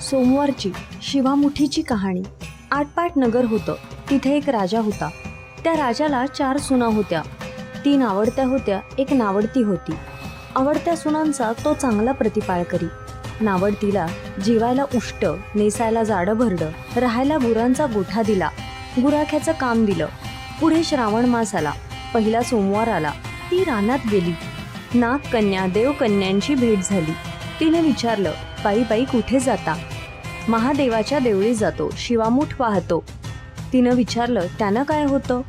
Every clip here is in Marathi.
सोमवारची शिवामुठीची कहाणी. आटपाट नगर होतं. तिथे एक राजा होता. त्या राजाला चार सुना होत्या. तीन आवडत्या होत्या एक नावडती होती. आवडत्या सुनांचा तो चांगला प्रतिपाळ करी. नावडतीला जेवायला उष्ट नेसायला जाडं भरडं राहायला गुरांचा गोठा दिला. गुराख्याचं काम दिलं. पुढे श्रावण मास आला. पहिला सोमवार आला. ती रानात गेली. नागकन्या देवकन्यांची भेट झाली. तिने विचारलं बाई बाई कुठे जाता? महादेवाच्या देवळी जातो शिवामूठ वाहतो तिनं विचारलं त्यानं काय होतं?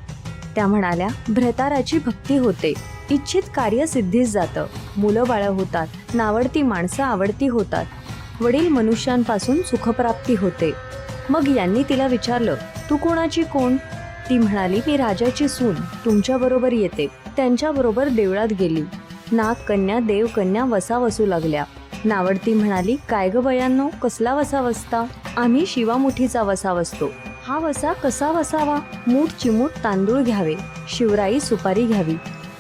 त्या म्हणाल्या भ्रताराची भक्ती होते इच्छित कार्य सिद्धीस जातं मुलं बाळं होतात नावडती माणसं आवडती होतात वडील मनुष्यांपासून सुखप्राप्ती होते. मग यांनी तिला विचारलं तू कोणाची कोण? ती म्हणाली मी राजाची सून तुमच्याबरोबर येते त्यांच्याबरोबर देवळात गेली. नागकन्या कन्या वसा वसू लागल्या. नावडती म्हणाली काय ग बयांनो कसला वसा वसता? आम्ही शिवामुठीचा वसा वसतो. हा वसा कसा वसावा? मूठ चिमूट तांदूळ घ्यावे. शिवराई सुपारी घ्यावी.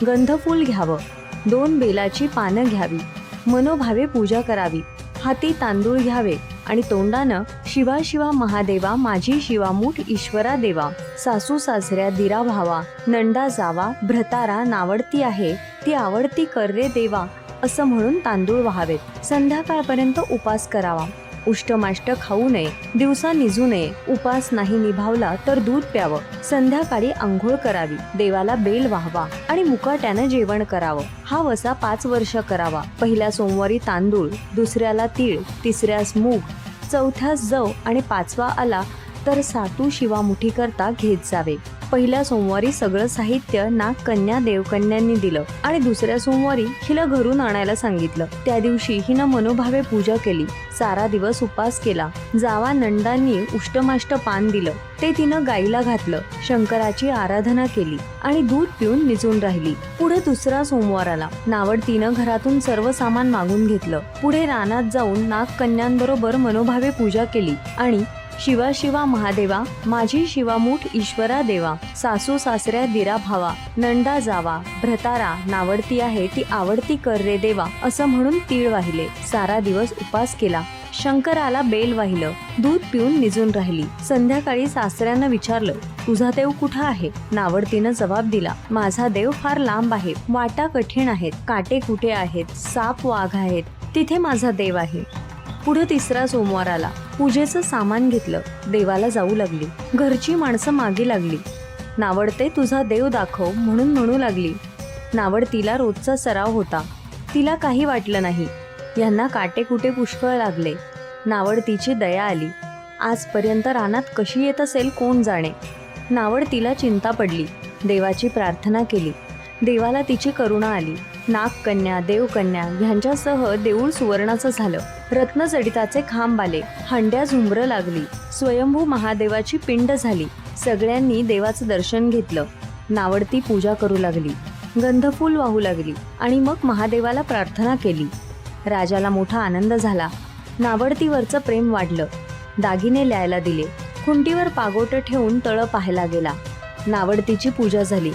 गंधफूल घ्यावं. दोन बेलाची पानं घ्यावी. मनोभावे पूजा करावी. हाती तांदूळ घ्यावे. आणि तोंडानं शिवा शिवा महादेवा माझी शिवामूठ ईश्वरा देवा. सासू सासऱ्या दिरा भावा नंदा जावा. भ्रतारा नावडती आहे. ती आवडती कर रे देवा. असं म्हणून तांदूळ व्हावेत. संध्याकाळपर्यंत उपास करावा. उष्टमाष्ट खाऊ नये. दिवसा निजू नये. उपास नाही निभावला तर दूध प्यावं. संध्याकाळी आंघोळ करावी. देवाला बेल वाहवा आणि मुकाट्यानं जेवण करावं. हा वसा पाच वर्ष करावा. पहिल्या सोमवारी तांदूळ दुसऱ्याला तीळ तिसऱ्यास मूग चौथ्यास जव आणि पाचवा आला तर सातू शिवामुठी करता घेत जावे. पहिल्या सोमवारी सगळं साहित्य नाग कन्या देवकन्यांनी दिलं आणि दुसऱ्या सोमवारी हिला घरून आणायला सांगितलं. त्या दिवशी हिनं मनोभावे पूजा केली. सारा दिवस उपास केला. जावा नंदांनी उष्टमाष्ट पान दिलं. ते तिनं गाईला घातलं. शंकराची आराधना केली आणि दूध पिऊन निजून राहिली. पुढे दुसरा सोमवार आला. नावडतीनं घरातून सर्व सामान मागून घेतलं. पुढे रानात जाऊन नागकन्यांबरोबर मनोभावे पूजा केली आणि शिवा शिवा महादेवा माझी शिवामूठ ईश्वरा देवा सासू सासऱ्या दिरा भावा नंदा जावा भ्रतारा नावडती आहे ती आवडती कर रे देवा असं म्हणून तीळ वाहिले सारा दिवस उपास केला. शंकराला बेल वाहिलं दूध पिऊन निजून राहिली संध्याकाळी सासऱ्यानं विचारलं तुझा देव कुठं आहे? नावडतीनं जबाब दिला माझा देव फार लांब आहे वाटा कठीण आहेत काटे कुठे आहेत साप वाघ आहेत तिथे माझा देव आहे. पुढे तिसरा सोमवार आला. पूजेचं सामान घेतलं. देवाला जाऊ लागली. घरची माणसं मागे लागली. नावडते तुझा देव दाखव म्हणून म्हणू लागली. नावडतीला रोजचा सराव होता. तिला काही वाटलं नाही. यांना काटेकुटे पुष्कळ लागले. नावडतीची दया आली. आजपर्यंत रानात कशी येत असेल कोण जाणे? नावडतीला चिंता पडली. देवाची प्रार्थना केली. देवाला तिची करुणा आली. नागकन्या देवकन्या ह्यांच्यासह देऊळ सुवर्णाचं झालं. रत्नजडिताचे खांब आले हंड्या झुंबर लागली. स्वयंभू महादेवाची पिंड झाली. सगळ्यांनी देवाचं दर्शन घेतलं. नावडती पूजा करू लागली. गंधफूल वाहू लागली आणि मग महादेवाला प्रार्थना केली. राजाला मोठा आनंद झाला. नावडतीवरचं प्रेम वाढलं. दागिने ल्यायला दिले. खुंटीवर पागोटं ठेवून तळ पाहायला गेला. नावडतीची पूजा झाली.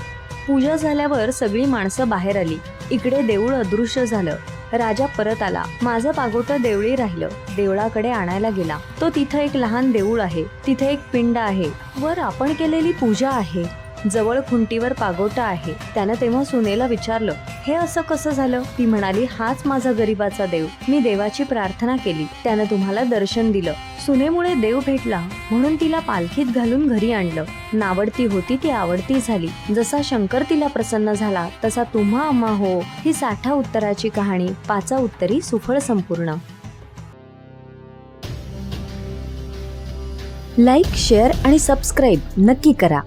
पूजा झाल्यावर सगळी माणसं बाहेर आली. इकडे देऊळ अदृश्य झालं. राजा परत आला. माझं पागोटं देवळी राहिलं. देवळाकडे आणायला गेला. तो तिथं एक लहान देऊळ आहे. तिथे एक पिंड आहे. वर आपण केलेली पूजा आहे. जवळ खुंटीवर पागोटा आहे. त्यानं तेव्हा सुनेला विचारलं हे असं कसं झालं? ती म्हणाली हाच माझा गरीबाचा देव. मी देवाची प्रार्थना केली. त्यानं तुम्हाला दर्शन दिलं. सुनेमुळे देव भेटला म्हणून तिला पालखीत घालून घरी आणलं. नावडती होती ती आवडती झाली. जसा शंकर तिला प्रसन्न झाला तसा तुम्हा अम्मा हो ही साठा उत्तराची कहाणी पाचा उत्तरी सुफळ संपूर्ण. लाईक शेअर आणि सबस्क्राईब नक्की करा.